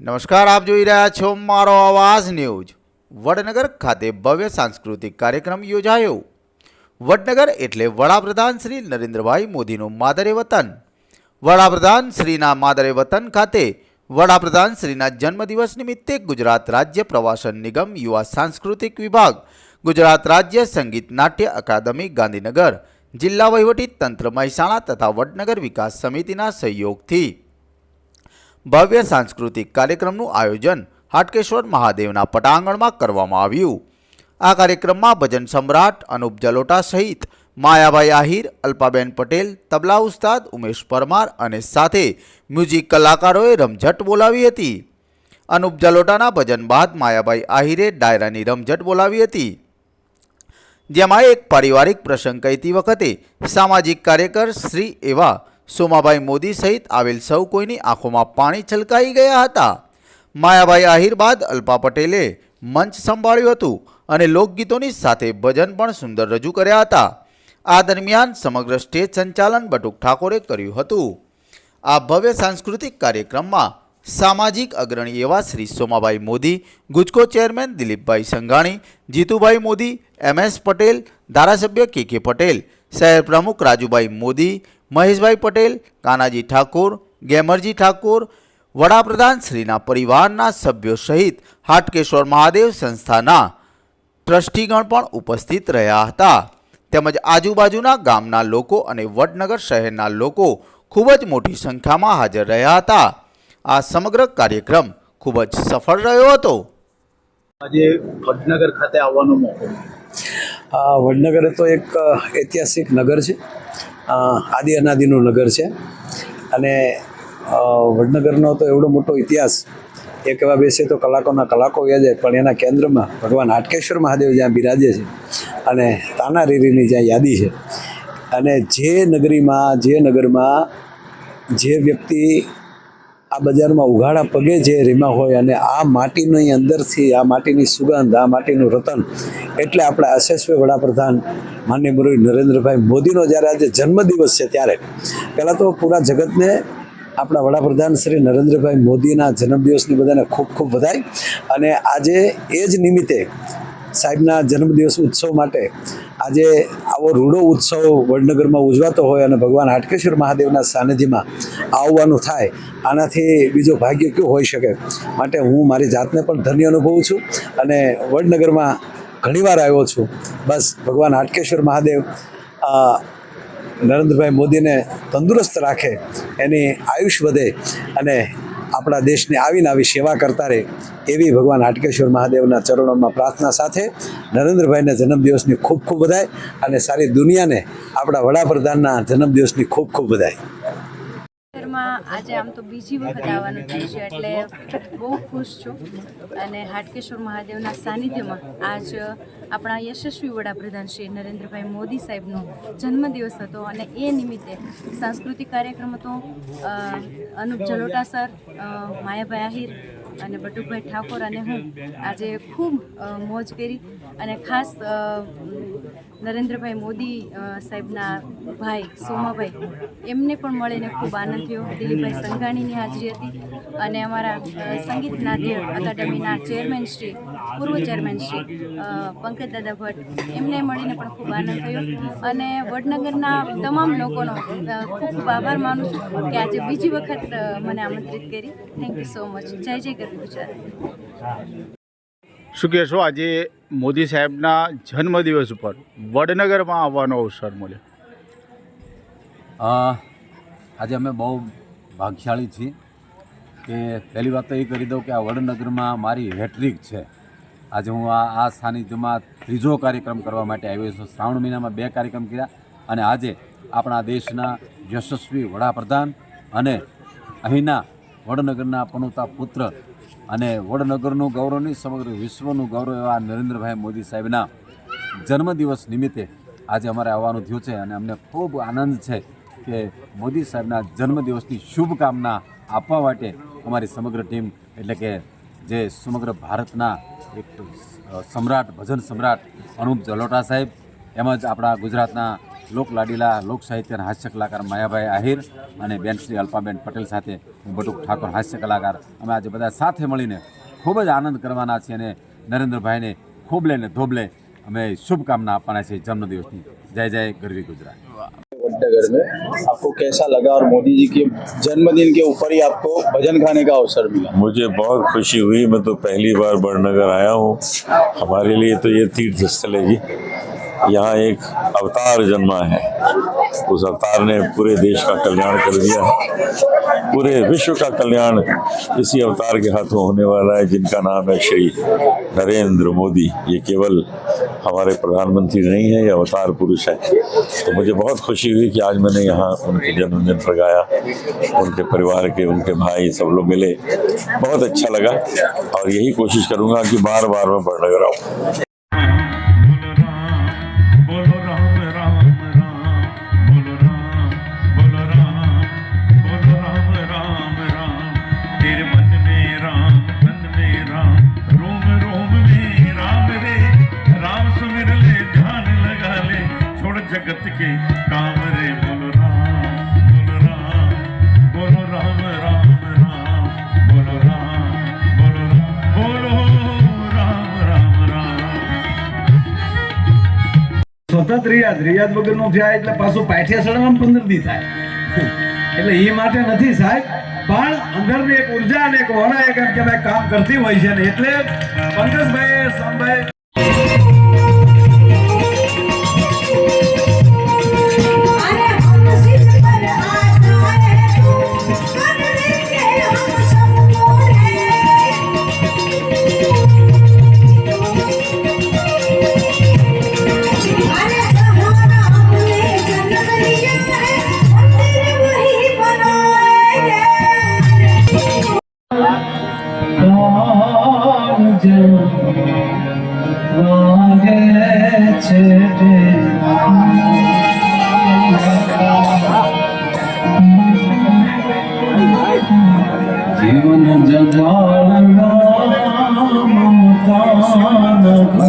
નમસ્કાર, આપ જોઈ રહ્યા છો મારો અવાજ ન્યૂઝ. વડનગર ખાતે ભવ્ય સાંસ્કૃતિક કાર્યક્રમ યોજાયો. વડનગર એટલે વડાપ્રધાન શ્રી નરેન્દ્રભાઈ મોદીનું માદરે વતન. વડાપ્રધાન શ્રીના માદરે વતન ખાતે વડાપ્રધાન શ્રીના જન્મદિવસ નિમિત્તે ગુજરાત રાજ્ય પ્રવાસન નિગમ યુવા સાંસ્કૃતિક વિભાગ, ગુજરાત રાજ્ય સંગીત નાટ્ય અકાદમી, ગાંધીનગર જિલ્લા વહીવટી તંત્ર મહેસાણા તથા વડનગર વિકાસ સમિતિના સહયોગથી ભવ્ય સાંસ્કૃતિક કાર્યક્રમનું આયોજન હાટકેશ્વર મહાદેવના પટાંગણમાં કરવામાં આવ્યું. આ કાર્યક્રમમાં ભજન સમ્રાટ અનુપ જલોટા સહિત માયાભાઈ આહિર, અલ્પાબેન પટેલ, તબલા ઉસ્તાદ ઉમેશ પરમાર અને સાથે મ્યુઝિક કલાકારોએ રમઝટ બોલાવી હતી. અનુપ જલોટાના ભજન બાદ માયાભાઈ આહિરે ડાયરાની રમઝટ બોલાવી હતી. જેમાં એક પારિવારિક પ્રસંગ કહેતી વખતે સામાજિક કાર્યકર શ્રી એવા સોમાભાઈ મોદી સહિત આવેલ સૌ કોઈની આંખોમાં પાણી છલકાઈ ગયા હતા. માયાભાઈ આહિર બાદ અલ્પા પટેલે મંચ સંભાળ્યું હતું અને લોકગીતોની સાથે ભજન પણ સુંદર રજૂ કર્યા હતા. આ દરમિયાન સમગ્ર સ્ટેજ સંચાલન બટુક ઠાકોરે કર્યું હતું. આ ભવ્ય સાંસ્કૃતિક કાર્યક્રમમાં સામાજિક અગ્રણી એવા Shri Somabhai Modi, Gujco chairman Dilipbhai Sanghani, Jitubhai Modi, M S Patel, ધારાસભ્ય કે કે પટેલ, શહેર પ્રમુખ રાજુભાઈ મોદી મહેશભાઈ પટેલ, કાનાજી ઠાકોર, ગેમરજી ઠાકોર, વડાપ્રધાન શ્રીના પરિવારના સભ્યો સહિત હાટકેશ્વર મહાદેવ સંસ્થાના ટ્રસ્ટીગણ પણ ઉપસ્થિત રહ્યા હતા. તેમજ આજુબાજુના ગામના લોકો અને વડનગર શહેરના લોકો ખૂબ જ મોટી સંખ્યામાં હાજર રહ્યા હતા. આ સમગ્ર કાર્યક્રમ ખૂબ જ સફળ રહ્યો હતો. આજે વડનગર ખાતે આવવાનો મોકો. વડનગર તો એક ઐતિહાસિક નગર છે. આદિ અનાદિનું નગર છે. અને વડનગરનો તો એવડો મોટો ઇતિહાસ. એ કહેવા બેસે તો કલાકોના કલાકો જાય, પણ એના કેન્દ્રમાં ભગવાન હાટકેશ્વર મહાદેવ જ્યાં બિરાજે છે અને તાના રીરીની જ્યાં યાદી છે. અને જે નગરીમાં, જે નગરમાં, જે વ્યક્તિ આ બજારમાં ઉઘાડા પગે જે રીમા હોય અને આ માટીની અંદરથી, આ માટીની સુગંધ, આ માટીનું રતન એટલે આપણા યશસ્વી વડાપ્રધાન માનનીય મુરલી નરેન્દ્રભાઈ મોદીનો જ્યારે આજે જન્મદિવસ છે ત્યારે, પહેલાં તો પૂરા જગતને આપણા વડાપ્રધાન શ્રી નરેન્દ્રભાઈ મોદીના જન્મદિવસની બધાને ખૂબ ખૂબ વધાઈ અને આજે એ જ નિમિત્તે સાહેબના જન્મદિવસ ઉત્સવ માટે આજે આવો રૂડો ઉત્સવ વડનગરમાં ઉજવાતો હોય અને ભગવાન હાટકેશ્વર મહાદેવના સાનિધ્યમાં આવવાનું થાય, આનાથી બીજો ભાગ્ય કયું હોઈ શકે? માટે હું મારી જાતને પણ ધન્ય અનુભવું છું અને વડનગરમાં ઘણીવાર આવ્યો છું. બસ, ભગવાન હાટકેશ્વર મહાદેવ નરેન્દ્રભાઈ મોદીને તંદુરસ્ત રાખે, એની આયુષ વધે અને આપણા દેશની આવીને આવી સેવા કરતા રહે, એવી ભગવાન હાટકેશ્વર મહાદેવના ચરણોમાં પ્રાર્થના સાથે નરેન્દ્રભાઈના જન્મદિવસની ખૂબ ખૂબ વધાય અને સારી દુનિયાને આપણા વડાપ્રધાનના જન્મદિવસની ખૂબ ખૂબ વધાય શહેરમાં આજે આમ તો બીજી વખત આવવાનું થયું છે એટલે બહુ ખુશ છું. અને હાટકેશ્વર મહાદેવના સાનિધ્યમાં આજ આપણા યશસ્વી વડાપ્રધાન શ્રી નરેન્દ્રભાઈ મોદી સાહેબનો જન્મદિવસ હતો અને એ નિમિત્તે સાંસ્કૃતિક કાર્યક્રમ હતો. અનુપ જલોટા સર માયાભાઈ આહિર અને બટુકભાઈ ઠાકોર અને હું આજે ખૂબ મોજ કરી અને ખાસ નરેન્દ્રભાઈ મોદી સાહેબના ભાઈ સોમાભાઈ, એમને પણ મળીને ખૂબ આનંદ થયો. દિલીપભાઈ સંઘાણીની હાજરી હતી અને અમારા સંગીતના સંગીત નાટ્ય અકાદમીના ચેરમેન શ્રી, પૂર્વ ચેરમેન શ્રી પંકજ દાદા ભટ્ટ, એમને મળીને પણ ખૂબ આનંદ થયો. અને વડનગરના તમામ લોકોનો ખૂબ ખૂબ આભાર માનું છું કે આજે બીજી વખત મને આમંત્રિત કરી. થેન્ક યુ સો મચ જય જય ગરવી ગુજરાત. શું કહેશો? આજે મોદી સાહેબના જન્મદિવસ ઉપર વડનગરમાં આવવાનો અવસર મળ્યો. આજે અમે બહુ ભાગ્યશાળી છીએ કે પહેલી વાત તો એ કરી દઉં કે આ વડનગરમાં મારી હેટ્રિક છે. આજે હું આ આ સાનિધ્યમાં ત્રીજો કાર્યક્રમ કરવા માટે આવ્યો છું. શ્રાવણ મહિનામાં બે કાર્યક્રમ કર્યા અને આજે આપણા દેશના યશસ્વી વડાપ્રધાન અને અહીંના વડનગરના પણુતા પુત્ર અને વડનગરનું ગૌરવ નહીં સમગ્ર વિશ્વનું ગૌરવ એવા નરેન્દ્રભાઈ મોદી સાહેબના જન્મદિવસ નિમિત્તે આજે અમારે આવવાનું થયું છે અને અમને ખૂબ આનંદ છે કે મોદી સાહેબના જન્મદિવસની શુભકામના આપવા માટે અમારી સમગ્ર ટીમ, એટલે કે જે સમગ્ર ભારતના એક સમ્રાટ, ભજન સમ્રાટ અનુપ જલોટા સાહેબ, એમ જ આપણા ગુજરાતના લોકલાડીલા લોક સાહિત્ય અને હાસ્ય કલાકાર માયાભાઈ આહિર અને બેન શ્રી અલ્પાબેન પટેલ સાથે હું બટુક ઠાકોર હાસ્ય કલાકાર અમે આજે બધા સાથે મળીને ખૂબ જ આનંદ કરવાના છીએ અને નરેન્દ્રભાઈને ખોબલે ને ધોબલે અમે શુભકામના આપવાના છીએ જન્મદિવસની જય જય ગરવી ગુજરાત वडनगर में आपको कैसा लगा और मोदी जी के जन्मदिन के ऊपर ही आपको भजन गाने का अवसर मिला मुझे बहुत खुशी हुई मैं तो पहली बार बड़नगर आया हूँ हमारे लिए तो ये तीर्थ स्थल है जी यहाँ एक अवतार जन्मा है। उस अवतार ने पूरे देश का कल्याण कर दिया है। पूरे विश्व का कल्याण इसी अवतार के हाथों होने वाला है, जिनका नाम है श्री नरेंद्र मोदी। ये केवल हमारे प्रधानमंत्री नहीं है, ये अवतार पुरुष है। तो मुझे बहुत खुशी हुई कि आज मैंने यहाँ उनके जन्मदिन पर गाया उनके परिवार के, उनके भाई सब लोग मिले। बहुत अच्छा लगा और यही कोशिश करूँगा कि बार बार मैं बड़नगर आऊँ। बोलो રિયાઝ. રિયાઝ વગરનું થયા એટલે પાછું પાઠિયા સડવામાં પંદર દી થાય. એટલે એ માટે નથી સાહેબ, પણ અંદરની એક ઊર્જા અને એક વણા એક એમ કે કામ કરતી હોય છે ને એટલે પંકજભાઈ શામભાઈ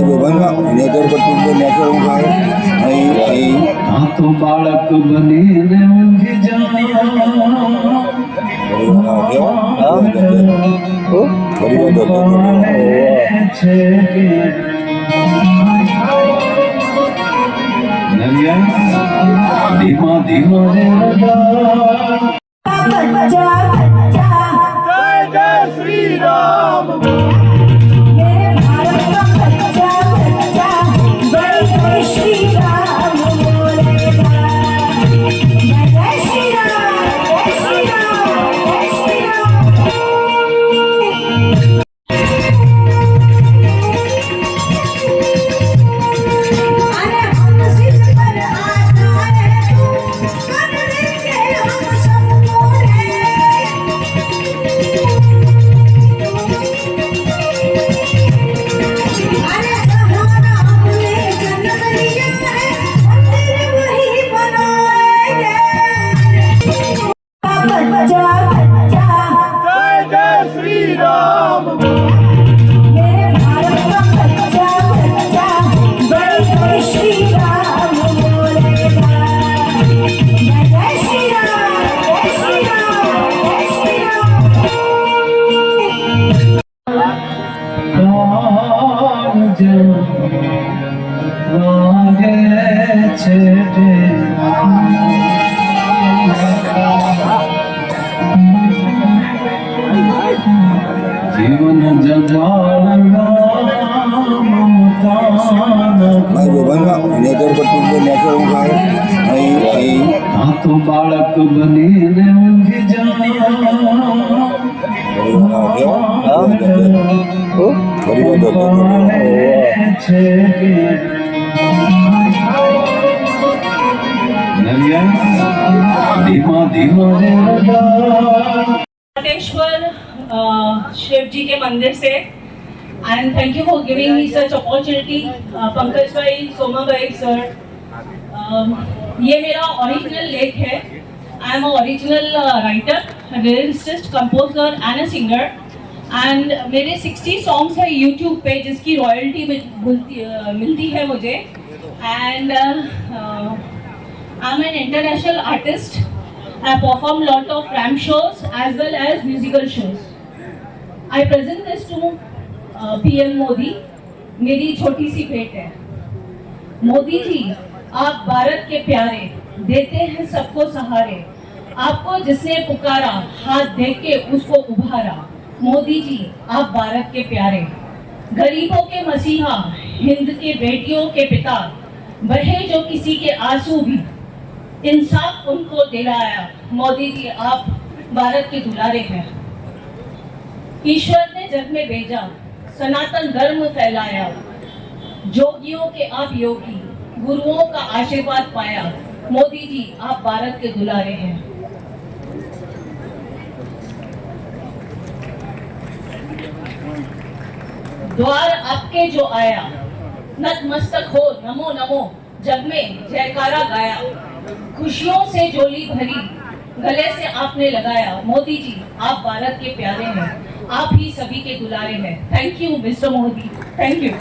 જગાડવા તો બાળક બનીને ઊંઘી જા ધીમા ધીમા જીવન જગાડવા તો બાળક બનીને ઊંઘી જાણ્યા ધીમા ધીમા शिव जी के मंदिर से and thank you for giving me such opportunity Pankaj भाई सोमा भाई सर ये मेरा ओरिजिनल लेख है I am original writer lyricist composer and a singer and मेरे 60 सॉन्ग्स है यूट्यूब पे जिसकी रॉयल्टी मिलती अ, मिलती है मुझे and I'm an international artist. I perform lot of ramp shows as well as musical shows. I present this to uh, PM Modi. मेरी छोटी सी भेंट है। मोदी जी आप भारत के प्यारे देते हैं सबको सहारे। आपको जिसने पुकारा हाथ दे के उसको उभारा। मोदी जी आप भारत के प्यारे। गरीबों के मसीहा हिंद के बेटियों के पिता बहे जो किसी के आँसू भी। इंसाफ उनको दिलाया। मोदी जी आप भारत के दुलारे हैं। ईश्वर ने जग में भेजा, सनातन धर्म फैलाया। जोगियों के आप योगी, गुरुओं का आशीर्वाद पाया। मोदी जी, आप भारत के दुलारे हैं। द्वार आपके जो आया, नतमस्तक हो, नमो नमो, जग में जयकारा गाया। खुशियों से जोली भरी, गले से आपने लगाया। मोदी जी, आप भारत के प्यारे हैं। आप ही सभी के दुलारे हैं thank you mister Modi thank you